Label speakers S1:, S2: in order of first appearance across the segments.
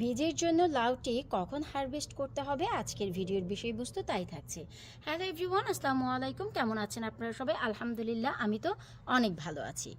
S1: বীজের জন্য লাউটি কখন হারভেস্ট করতে হবে? আজকের ভিডিওর বিষয়বস্তু তাই থাকছে। হ্যালো এভরিওয়ান আসসালামু আলাইকুম। কেমন আছেন আপনারা সবাই? আলহামদুলিল্লাহ, আমি তো অনেক ভালো আছি।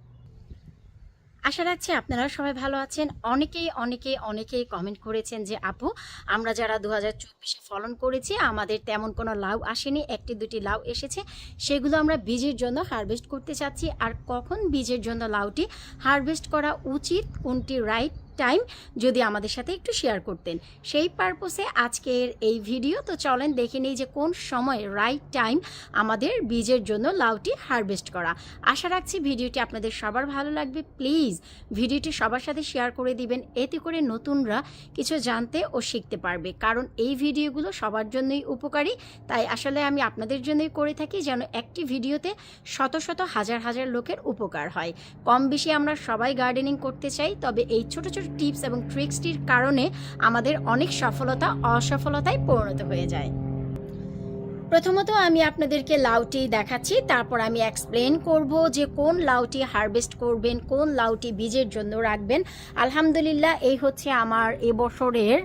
S1: আশা রাখছি আপনারা সবাই ভালো আছেন। অনেকেই অনেকেই অনেকেই কমেন্ট করেছেন যে, আপু, আমরা যারা দু হাজার চব্বিশে ফলন করেছি, আমাদের তেমন কোনো লাউ আসেনি। একটি, দুটি লাউ এসেছে। সেগুলো আমরা বীজের জন্য হারভেস্ট করতে চাচ্ছি। আর কখন বীজের জন্য লাউটি হারভেস্ট করা উচিত? কোনটি রাইট টাইম যদি আমাদের সাথে একটু শেয়ার করতেন। সেই পারপোসে আজকের এই ভিডিও তো চলেন দেখে নিই যে কোন সময় রাইট টাইম আমাদের বীজের জন্য লাউটি হারভেস্ট করা। আশা রাখছি ভিডিওটি আপনাদের সবার ভালো লাগবে। প্লিজ ভিডিওটি সবার সাথে শেয়ার করে দিবেন। এতে করে নতুনরা কিছু জানতে ও শিখতে পারবে। কারণ এই ভিডিওগুলো সবার জন্যই উপকারী। তাই আসলে আমি আপনাদের জন্যই করে থাকি যেন একটি ভিডিওতে শত শত, হাজার হাজার লোকের উপকার হয়। কম বেশি আমরা সবাই গার্ডেনিং করতে চাই, তবে এই ছোট ছোট টিপস এবং ট্রিক্সটির কারণে আমাদের অনেক সফলতা, অসফলতায় পরিণত হয়ে যায়। প্রথমত আমি আপনাদেরকে লাউটি দেখাচ্ছি, তারপর আমি এক্সপ্লেন করব যে কোন লাউটি হারভেস্ট করবেন, কোন লাউটি বীজের জন্য রাখবেন। আলহামদুলিল্লাহ, এই হচ্ছে আমার এবছরের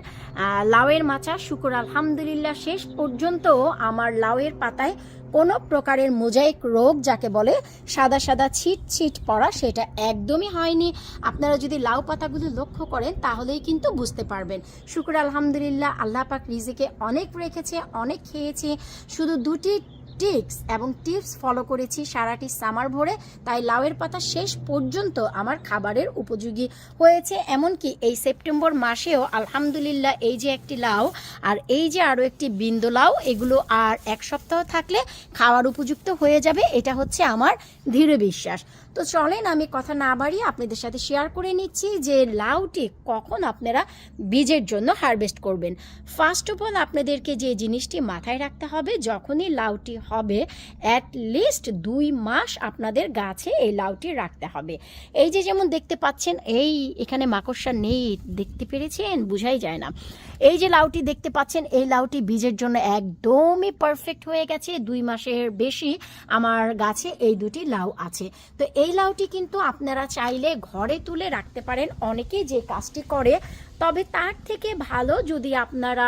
S1: লাউয়ের মাচা। শুকুর আলহামদুলিল্লাহ, শেষ পর্যন্ত আমার লাউয়ের পাতায় কোনো প্রকারের মোজাইক রোগ যাকে বলে সাদা সাদা ছিট ছিট পড়া, সেটা একদমই হয়নি। আপনারা যদি লাউ পাতাগুলো লক্ষ্য করেন, তাহলেই কিন্তু বুঝতে পারবেন। শুক্র আলহামদুলিল্লাহ, আল্লাহ পাক রিজিকে অনেক রেখেছে, অনেক খেয়েছে। শুধু দুটি টিক্স এবং টিপস ফলো করেছি সারাটি সামার ভরে, তাই লাউয়ের পাতা শেষ পর্যন্ত আমার খাবারের উপযোগী হয়েছে। এমনকি এই সেপ্টেম্বর মাসেও আলহামদুলিল্লাহ এই যে একটি লাউ আর এই যে আরও একটি বিন্দু লাউ, এগুলো আর এক সপ্তাহ থাকলে খাওয়ার উপযুক্ত হয়ে যাবে। এটা হচ্ছে আমার দৃঢ় বিশ্বাস। তো চলেন আমি কথা না বাড়িয়ে আপনাদের সাথে শেয়ার করে নিচ্ছি যে লাউটি কখন আপনারা বীজের জন্য হারভেস্ট করবেন। ফার্স্ট অফ অল আপনাদেরকে যে জিনিসটি মাথায় রাখতে হবে, যখনই লাউটি হবে অ্যাট লিস্ট দুই মাস আপনাদের গাছে এই লাউটি রাখতে হবে। এই যে যেমন দেখতে পাচ্ছেন, এই এখানে মাকড়সা নেই, দেখতে পেরেছেন? বুঝাই যায় না। এই যে লাউটি দেখতে পাচ্ছেন, এই লাউটি বীজের জন্য একদমই পারফেক্ট হয়ে গেছে। দুই মাসের বেশি আমার গাছে এই দুটি লাউ আছে। তো এই লাউটি কিন্তু আপনারা চাইলে ঘরে তুলে রাখতে পারেন। অনেকে যে কাজটি করে তবে তার থেকে ভালো যদি আপনারা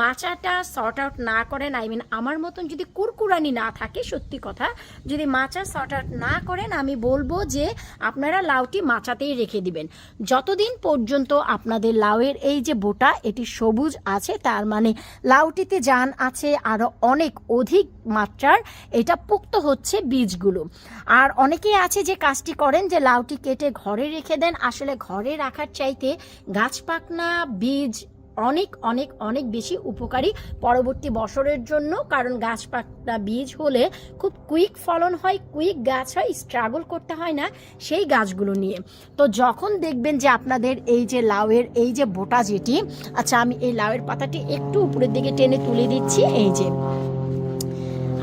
S1: মাচাটা সর্ট আউট না করেন আই মিন আমার মতন যদি কুরকুরানি না থাকে, সত্যি কথা, যদি মাচা সর্ট আউট না করেন, আমি বলব যে আপনারা লাউটি মাচাতেই রেখে দিবেন। যতদিন পর্যন্ত আপনাদের লাউয়ের এই যে বোটা, এটি সবুজ আছে, তার মানে লাউটিতে যান আছে আরও অনেক অধিক মাত্রার, এটা পুক্ত হচ্ছে বীজগুলো। আর অনেকেই আছে যে কাজটি করেন যে লাউটি কেটে ঘরে রেখে দেন, আসলে ঘরে রাখার চাইতে গাছ পাকনা বীজ অনেক অনেক অনেক বেশি উপকারী পরবর্তী বছরের জন্য, কারণ গাছ বীজ হলে খুব কুইক ফলন হয়, কুইক গাছ হয় স্ট্রাগল করতে হয় না সেই গাছগুলো নিয়ে। তো যখন দেখবেন যে আপনাদের এই যে লাউয়ের, এই যে বোটা যেটি আচ্ছা আমি এই লাউয়ের পাতাটি একটু উপরের দিকে টেনে তুলে দিচ্ছি, এই যে।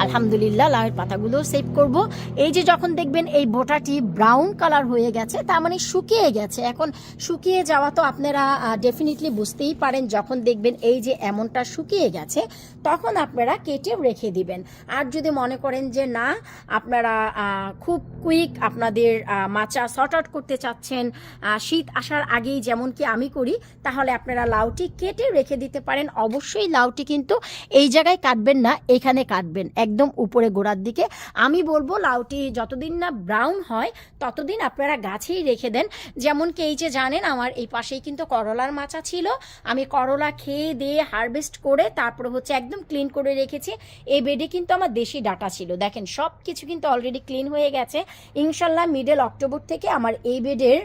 S1: আলহামদুলিল্লাহ, লাউয়ের পাতাগুলো সেভ করব। এই যে যখন দেখবেন এই বোটাটি ব্রাউন কালার হয়ে গেছে, তার মানে শুকিয়ে গেছে। এখন শুকিয়ে যাওয়া তো আপনারা ডেফিনেটলি বুঝতেই পারেন, যখন দেখবেন এই যে এমনটা শুকিয়ে গেছে, তখন আপনারা কেটে রেখে দিবেন। আর যদি মনে করেন যে না, আপনারা খুব কুইক আপনাদের মাচা সর্ট আউট করতে চাচ্ছেন শীত আসার আগেই যেমন কি আমি করি, তাহলে আপনারা লাউটি কেটে রেখে দিতে পারেন। অবশ্যই লাউটি কিন্তু এই জায়গায় কাটবেন না, এখানে কাটবেন। একদম উপরে গোড়ার দিকে। আমি বলব লাউটি যতদিন না ব্রাউন হয়, ততদিন আপনারা গাছেই রেখে দেন। যেমন কি এই যে জানেন, আমার এই পাশেই কিন্তু করলার মাচা ছিল। আমি করলা খেয়ে দিয়ে হারভেস্ট করে তারপরে হচ্ছে একদম ক্লিন করে রেখেছি। এই বেডে কিন্তু আমার দেশি ডাটা ছিল। দেখেন সব কিছু কিন্তু অলরেডি ক্লিন হয়ে গেছে। ইনশাল্লাহ মিডল অক্টোবর থেকে আমার এই বেডের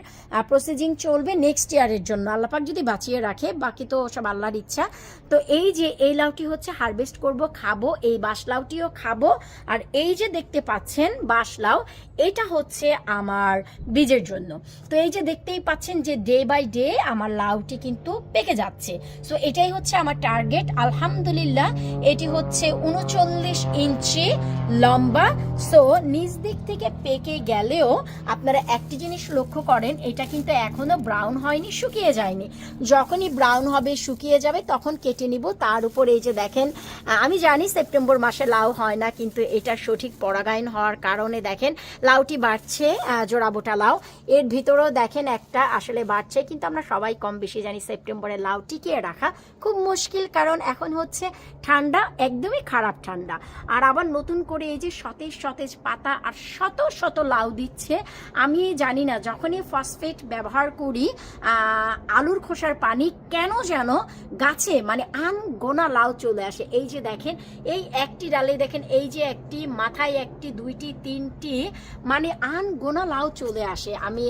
S1: প্রসেসিং চলবে নেক্সট ইয়ারের জন্য। আল্লাপাক যদি বাঁচিয়ে রাখে, বাকি তো সব আল্লাহর ইচ্ছা। তো এই যে এই লাউটি হচ্ছে হারভেস্ট করব, খাব, এই বাঁশ লাউটিও খাব। আর এই যে দেখতে পাচ্ছেন বাঁশ লাউ, এটা হচ্ছে আমার বীজের জন্য। তো এই যে দেখতেই পাচ্ছেন যে ডে বাই ডে আমার লাউটি কিন্তু পেকে যাচ্ছে। সো এটাই হচ্ছে আমার টার্গেট আলহামদুলিল্লাহ, এটি হচ্ছে উনচল্লিশ ইঞ্চি লম্বা। সো নিজ দিক থেকে পেকে গেলেও আপনারা একটি জিনিস লক্ষ্য করেন, এটা কিন্তু এখনও ব্রাউন হয়নি, শুকিয়ে যায়নি। যখনই ব্রাউন হবে, শুকিয়ে যাবে, তখন কেটে নিব। তার উপর এই যে দেখেন আমি জানি সেপ্টেম্বর মাসে লাউ হয় হয় না, কিন্তু এটা সঠিক পরাগায়ন হওয়ার কারণে দেখেন লাউটি বাড়ছে জোড়াবোটা লাউ। এর ভিতরেও দেখেন একটা আসলে বাড়ছে, কিন্তু আমরা সবাই কম বেশি জানি সেপ্টেম্বরে লাউ টিকিয়ে রাখা খুব মুশকিল, কারণ এখন হচ্ছে ঠান্ডা, একদমই খারাপ ঠান্ডা। আর আবার নতুন করে এই যে সতেজ সতেজ পাতা আর শত শত লাউ দিচ্ছে, আমি জানি না যখনই ফসফেট ব্যবহার করি আলুর খোসার পানি কেন যেন গাছে মানে আন গোনা লাউ চলে আসে। এই যে দেখেন, এই একটি ডালে দেখেন এই যে একটি মাথায় একটি, দুইটি, তিনটি মানে আন গোনা লাউ চলে আসে। আমি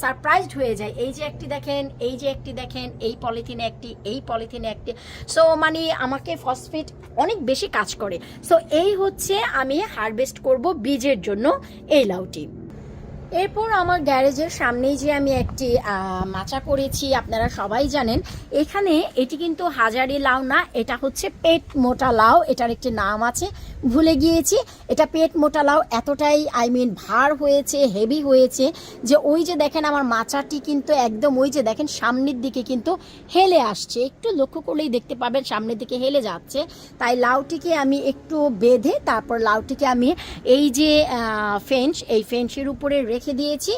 S1: সারপ্রাইজড হয়ে যাই। এই যে একটি দেখেন, এই যে একটি দেখেন, এই পলিথিনে একটি, এই পলিথিনে একটি। সো মানে আমাকে ফসফেট অনেক বেশি কাজ করে। সো এই হচ্ছে আমি হারভেস্ট করব বীজের জন্য এই লাউটি। এরপর আমার গ্যারেজের সামনেই যে আমি একটি মাচা করেছি, আপনারা সবাই জানেন, এখানে এটি কিন্তু হাজারি লাউ না, এটা হচ্ছে পেট মোটা লাউ, এটার একটি নাম আছে ভুলে গিয়েছি। এটা পেট মোটা লাউ এতটাই আই মিন ভার হয়েছে হেভি হয়েছে যে ওই যে দেখেন আমার মাচাটি কিন্তু একদম ওই যে দেখেন সামনের দিকে কিন্তু হেলে আসছে। একটু লক্ষ্য করলেই দেখতে পাবেন সামনের দিকে হেলে যাচ্ছে। তাই লাউটিকে আমি একটু বেঁধে তারপর লাউটিকে আমি এই যে ফেন্স এই ফেন্সের উপরে রেখে দিয়েছি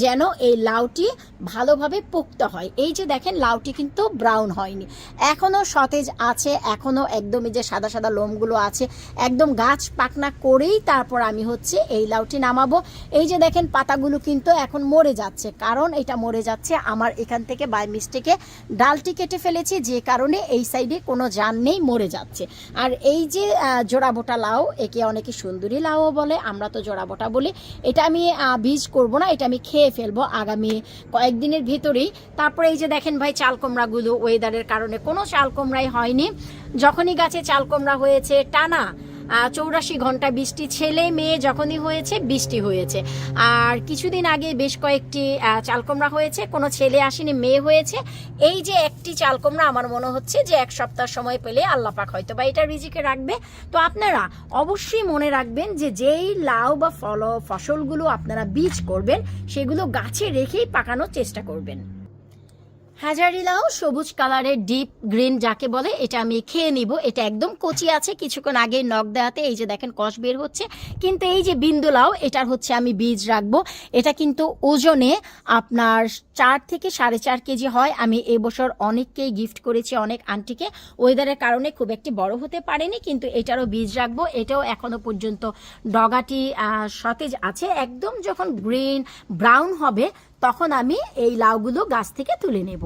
S1: যেন এই লাউটি ভালোভাবে পোক্ত হয়। এই যে দেখেন লাউটি কিন্তু ব্রাউন হয়নি। এখনও সতেজ আছে এখনও একদমই যে সাদা সাদা লোমগুলো আছে, একদম গাছ পাকনা করেই তারপর আমি হচ্ছে এই লাউটি নামাবো। এই যে দেখেন, পাতাগুলো কিন্তু এখন মরে যাচ্ছে। কারণ এটা মরে যাচ্ছে আমার এখান থেকে বাই মিস্টেকে। ডালটি কেটে ফেলেছি, যে কারণে এই সাইডে কোনো যান নেই, মরে যাচ্ছে। আর এই যে জোড়াবোটা লাউ, একে অনেকে সুন্দরী লাউও বলে, আমরা তো জোড়াবোটা বলি, এটা আমি বীজ করব না, এটা আমি খেয়ে ফেলব আগামী কয়েকদিনের ভিতরেই। তারপরে এই যে দেখেন ভাই, চাল কুমড়াগুলো ওয়েদারের কারণে কোনো চাল কুমড়াই হয়নি। যখনই গাছে চাল কুমড়া হয়েছে, টানা চৌরাশি ঘণ্টা বৃষ্টি ছেলে মেয়ে যখনই হয়েছে বৃষ্টি হয়েছে। আর কিছুদিন আগে বেশ কয়েকটি আহ, চালকুমড়া হয়েছে কোনো ছেলে আসেনি মেয়ে হয়েছে। এই যে একটি চালকুমড়া আমার মনে হচ্ছে যে এক সপ্তাহ সময় পেলে আল্লাহ পাক হয়তো বা এটা রিজিকে রাখবে। তো আপনারা অবশ্যই মনে রাখবেন যে যেই লাউ বা ফল ফসলগুলো আপনারা বীজ করবেন সেগুলো গাছে রেখেই পাকানোর চেষ্টা করবেন। হাজারি লাউ সবুজ কালারের ডিপ গ্রিন যাকে বলে, এটা আমি খেয়ে নিব। এটা একদম কচি আছে, কিছুক্ষণ আগে নখ দেওয়াতে এই যে দেখেন কষ বের হচ্ছে। কিন্তু এই যে বিন্দু লাউ এটার হচ্ছে আমি বীজ রাখব। এটা কিন্তু ওজনে আপনার চার থেকে সাড়ে চার কেজি হয়। আমি এবছর অনেককেই গিফট করেছি, অনেক আন্টিকে। ওয়েদারের কারণে খুব একটি বড় হতে পারেনি, কিন্তু এটারও বীজ রাখব। এটাও এখনও পর্যন্ত ডগাটি সতেজ আছে। একদম যখন গ্রিন ব্রাউন হবে তখন আমি এই লাউগুলো গাছ থেকে তুলে নেব।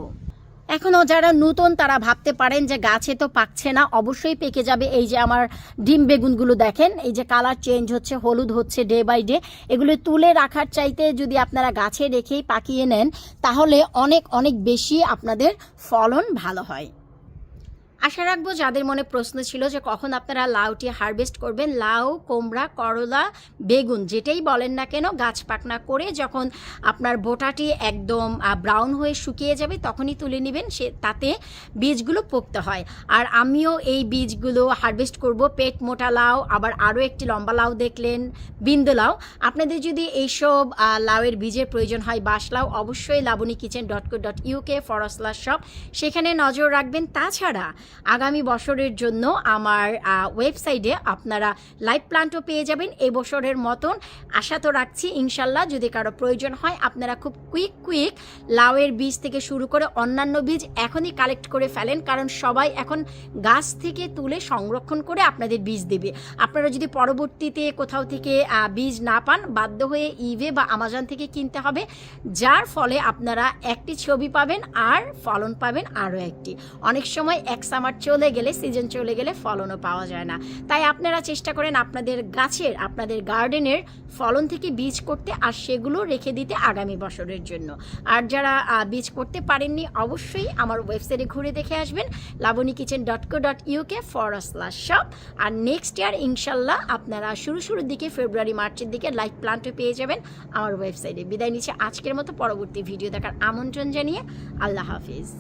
S1: এখনও যারা নতুন তারা ভাবতে পারেন যে গাছে তো পাকছে না, অবশ্যই পেকে যাবে। এই যে আমার ডিম বেগুনগুলো দেখেন, এই যে কালার চেঞ্জ হচ্ছে, হলুদ হচ্ছে ডে বাই ডে। এগুলো তুলে রাখার চাইতে যদি আপনারা গাছে রেখেই পাকিয়ে নেন, তাহলে অনেক অনেক বেশি আপনাদের ফলন ভালো হয়। আশা রাখব যাদের মনে প্রশ্ন ছিল যে কখন আপনারা লাউটি হারভেস্ট করবেন, লাউ, কোমড়া, করলা, বেগুন, যেটাই বলেন না কেন, গাছ পাকনা করে যখন আপনার বোটাটি একদম ব্রাউন হয়ে শুকিয়ে যাবে তখনই তুলে নেবেন, সে, তাতে বীজগুলো পোক্ত হয়। আর আমিও এই বীজগুলো হারভেস্ট করব, পেট মোটা লাউ, আবার আরও একটি লম্বা লাউ দেখলেন, বিন্দু লাউ। আপনাদের যদি এইসব লাউয়ের বীজের প্রয়োজন হয় বাস লাউ, অবশ্যই Laboni kitchen dot co dot UK ফরসলা shop সেখানে নজর রাখবেন। তাছাড়া আগামী বছরের জন্য আমার ওয়েবসাইটে আপনারা লাইভ প্লান্টও পেয়ে যাবেন। এবছরের মতন আশা তো রাখছি, ইনশাল্লাহ যদি কারও প্রয়োজন হয়, আপনারা খুব কুইক কুইক লাউয়ের বীজ থেকে শুরু করে অন্যান্য বীজ এখনই কালেক্ট করে ফেলেন। কারণ সবাই এখন গাছ থেকে তুলে সংরক্ষণ করে আপনাদের বীজ দেবে। আপনারা যদি পরবর্তীতে কোথাও থেকে বীজ না পান, বাধ্য হয়ে ইভে বা আমাজন থেকে কিনতে হবে। যার ফলে আপনারা একটি ছবি পাবেন আর ফলন পাবেন আরও একটি। অনেক সময় এক সামার চলে গেলে সিজন চলে গেলে ফলনও পাওয়া যায় না। তাই আপনারা চেষ্টা করেন আপনাদের গাছের, আপনাদের গার্ডেনের ফলন থেকে বীজ করতে আর সেগুলো রেখে দিতে আগামী বছরের জন্য। আর যারা বীজ করতে পারেননি, অবশ্যই আমার ওয়েবসাইটে ঘুরে দেখে আসবেন। Labani kitchen dot co dot UK for slash shop R next year ইনশাল্লাহ, আপনারা শুরু শুরুর দিকে ফেব্রুয়ারি মার্চের দিকে লাইভ প্লান্টও পেয়ে যাবেন আমার ওয়েবসাইটে বিদায় নিচ্ছে আজকের মতো পরবর্তী ভিডিও দেখার আমন্ত্রণ জানিয়ে, আল্লাহ হাফিজ।